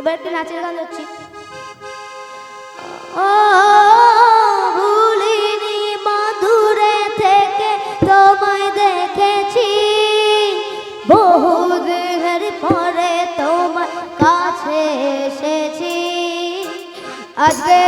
এবার একটা নাচের গান হচ্ছি। ভুলিনি মাধুরে থেকে তোমায় দেখেছি। পরে কাছে আজকে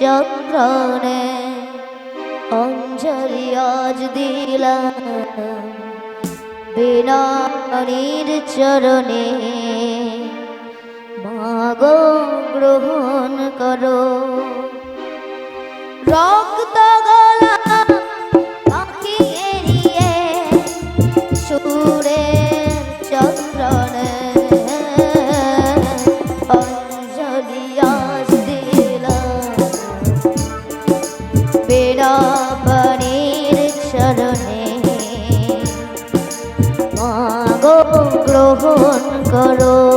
চন্দ্রনে অঞ্জলি আজ দিলাম। বিনির চরণে মাগ গ্রহণ করো। রক্ত গলা পাখি এড়িয়ে সুরে করো।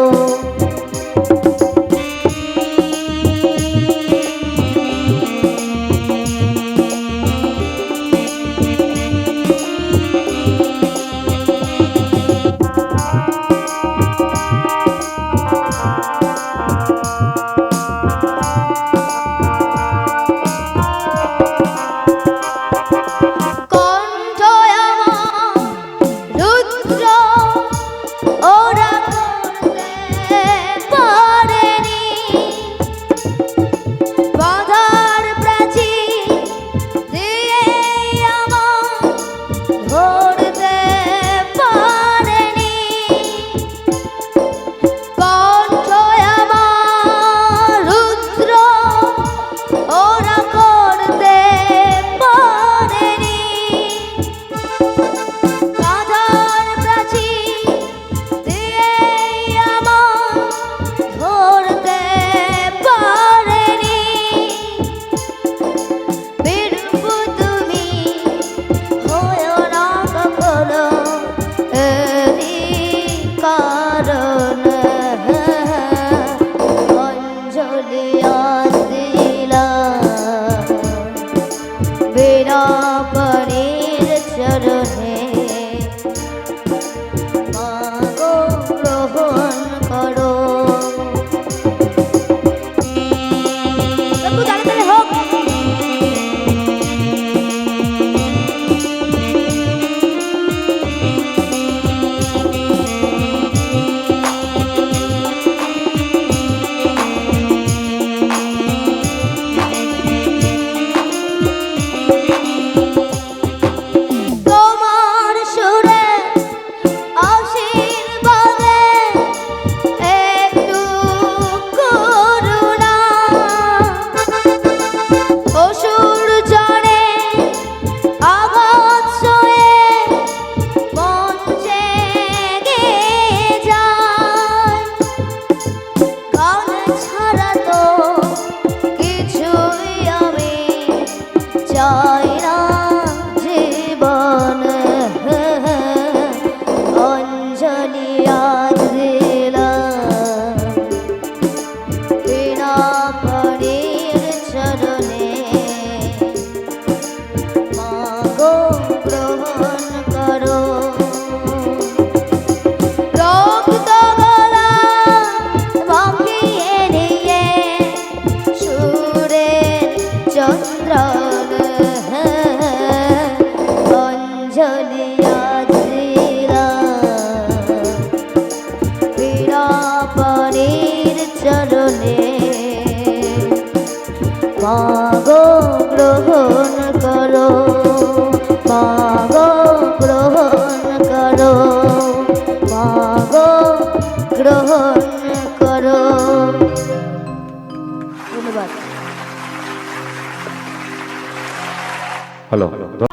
হ্যালো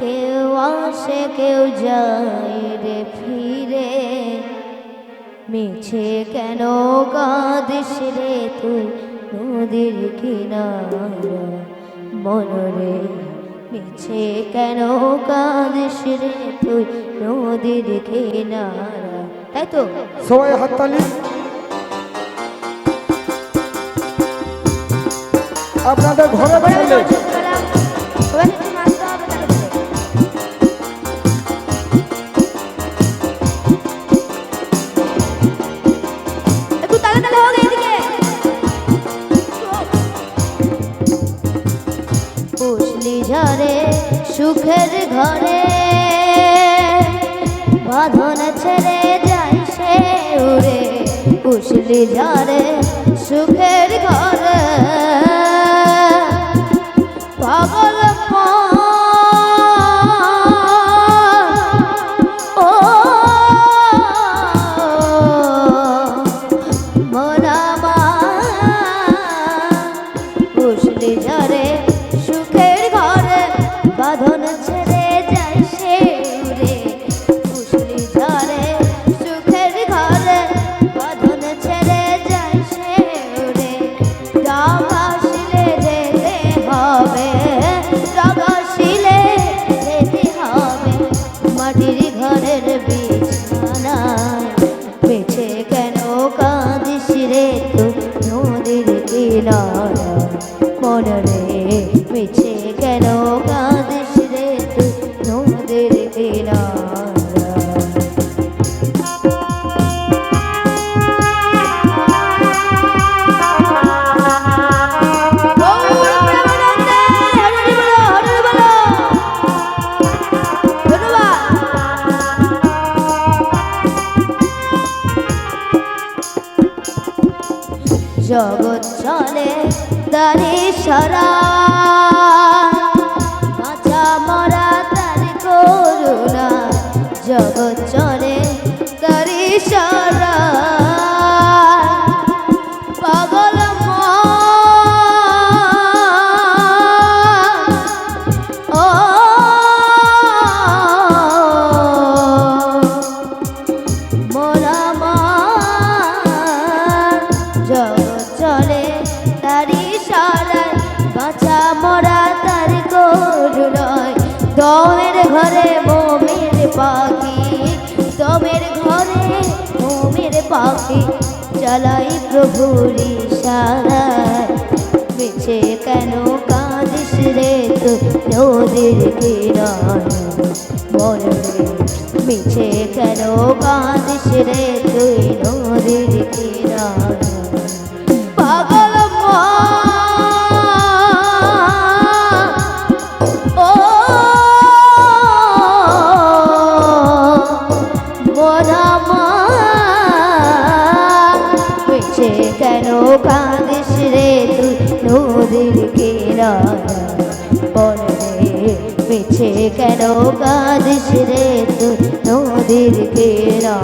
কেউ আসে কেউ যায় রে ফিরে। মিছে কেন কাঁদিস রে তুই নদীর কিনারা? মনরে মিছে কেন কাঁদিস রে তুই নদীর কিনারা? তাই তো? সবাই হাততালি। আপনাদের ঘরে বসলে। পুষলি ঝরে সুখের ঘরে। বাঁধন ছেড়ে যাই সে উড়ে পুষলি ঝরে সুখের ঘরে। পাগল জগৎ চলে দানে সরা সারায় বাঁচা মরা তার করুণয় দমের ঘরে মোমের পাখি দমের ঘরে মোমের পাখি চালাই প্রভুরি সারায় মিছে কেন কাঁদিস রে তো নদীর কিনারা মনে মিছে কেন কাঁদিস রে তুই নদীর কিনারা পাগল মন, কাঁদিস রে তুই নদীর কিনারা। বলরে মিছে কেন কাঁদিস রে তুই নদীর কিনারা?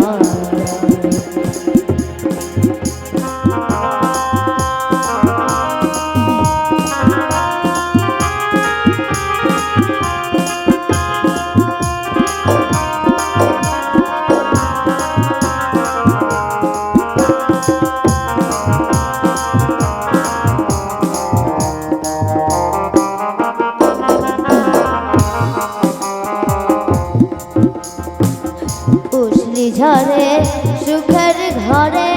উসলি ঝরে সুখের ঘরে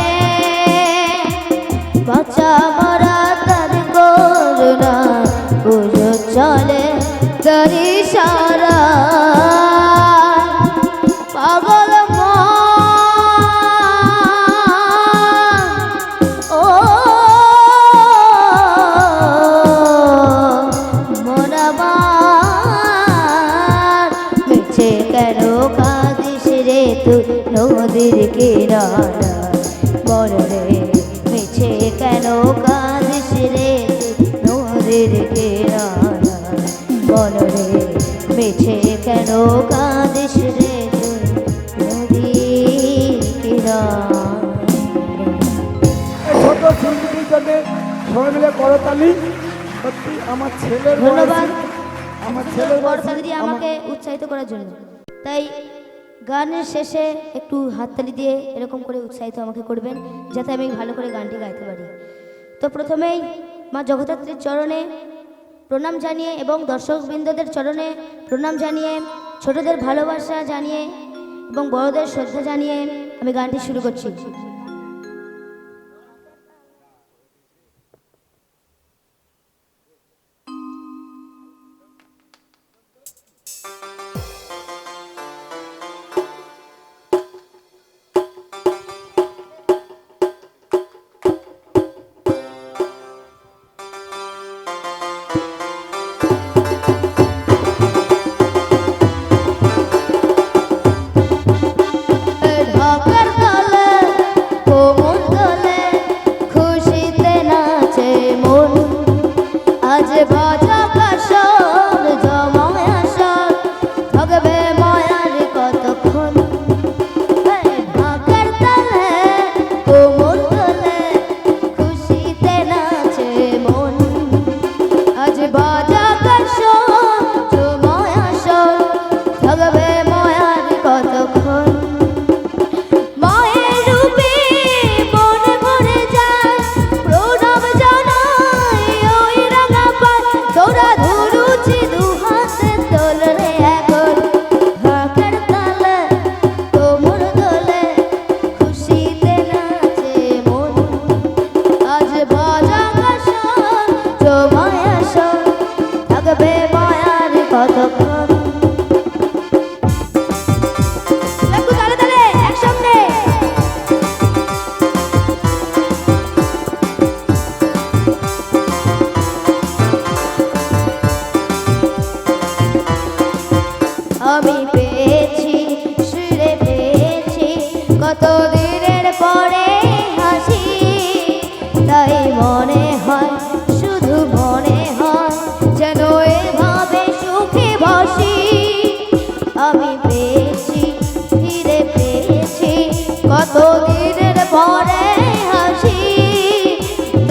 নদীর বল রে মিছে কেন কাঁদিস রে তুই? নদীর ছোট শিল্পীর জন্য সবাই মিলে করতালি সত্যি আমার ছেলের ধন্যবাদ। আমার ছেলের বয়সী আমাকে উৎসাহিত করার জন্য। তাই গানের শেষে একটু হাততালি দিয়ে এরকম করে উৎসাহিত আমাকে করবেন যাতে আমি ভালো করে গানটি গাইতে পারি। তো প্রথমেই মা জগদ্ধাত্রীর চরণে প্রণাম জানিয়ে এবং দর্শকবৃন্দদের চরণে প্রণাম জানিয়ে, ছোটদের ভালোবাসা জানিয়ে এবং বড়দের শ্রদ্ধা জানিয়ে আমি গানটি শুরু করছি।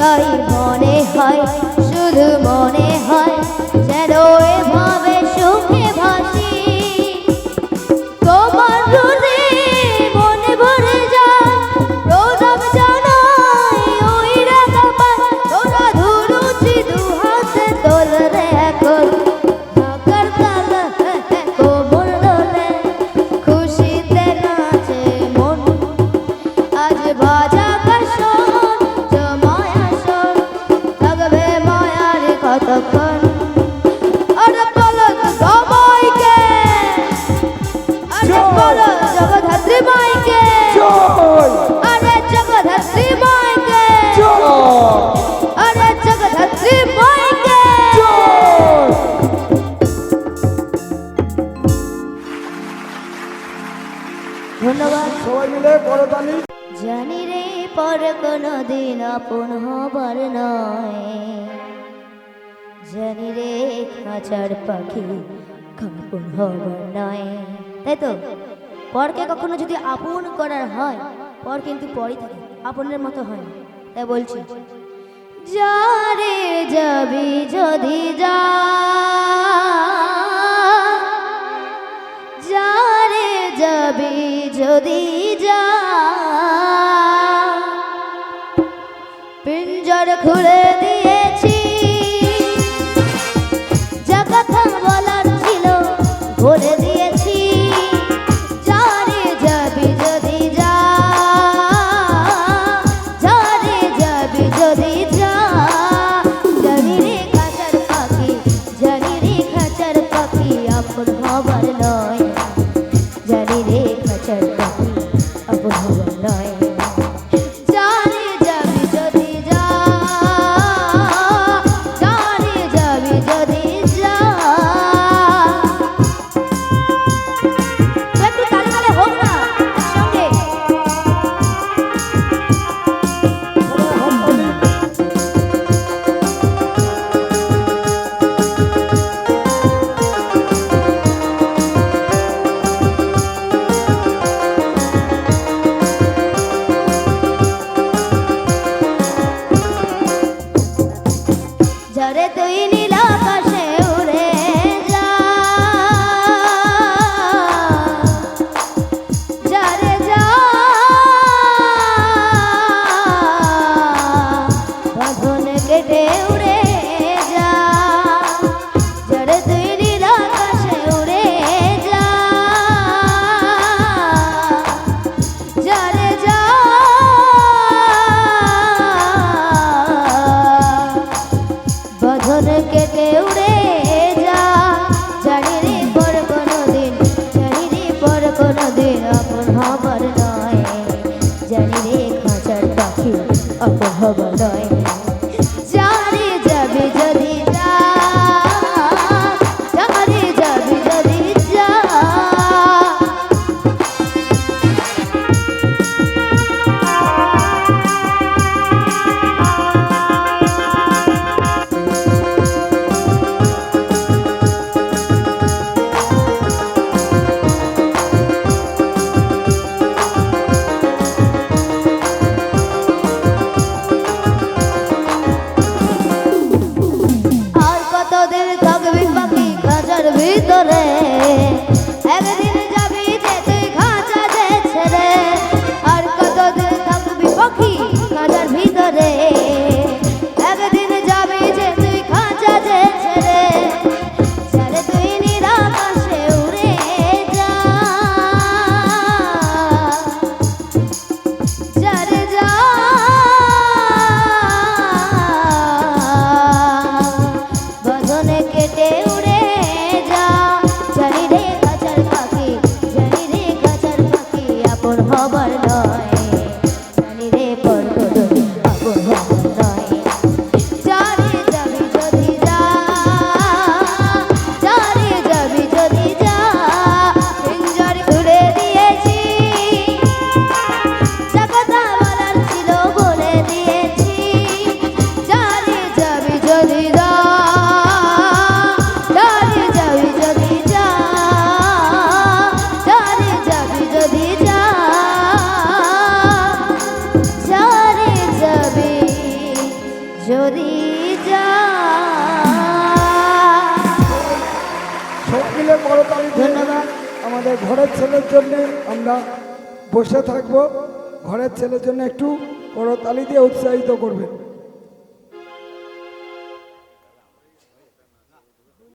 তাই মনে হয়। আরে বলো মাইকে আরে জগদ্ধাত্রী মাইকে। আরে জগদ্ধাত্রী মাইকে। ধন্যবাদ। সবাই মিলে করতালি জানি রে পর কোনো দিন আপন হবার নয়। জানি রে খাঁচার পাখি কাপন হবার নয়। তাই তো পরকে কখনো যদি আপন করার হয়, পর কিন্তু পরই থাকে, আপনের মতো হয় না। তাই বলছি, যারে যাবি যদি যা, যারে যাবি যদি যা, পিঞ্জর খুলে ঘরের ছেলের জন্যে আমরা বসে থাকব। ঘরের ছেলের জন্য একটু করতালি দিয়ে উৎসাহিত করবেন।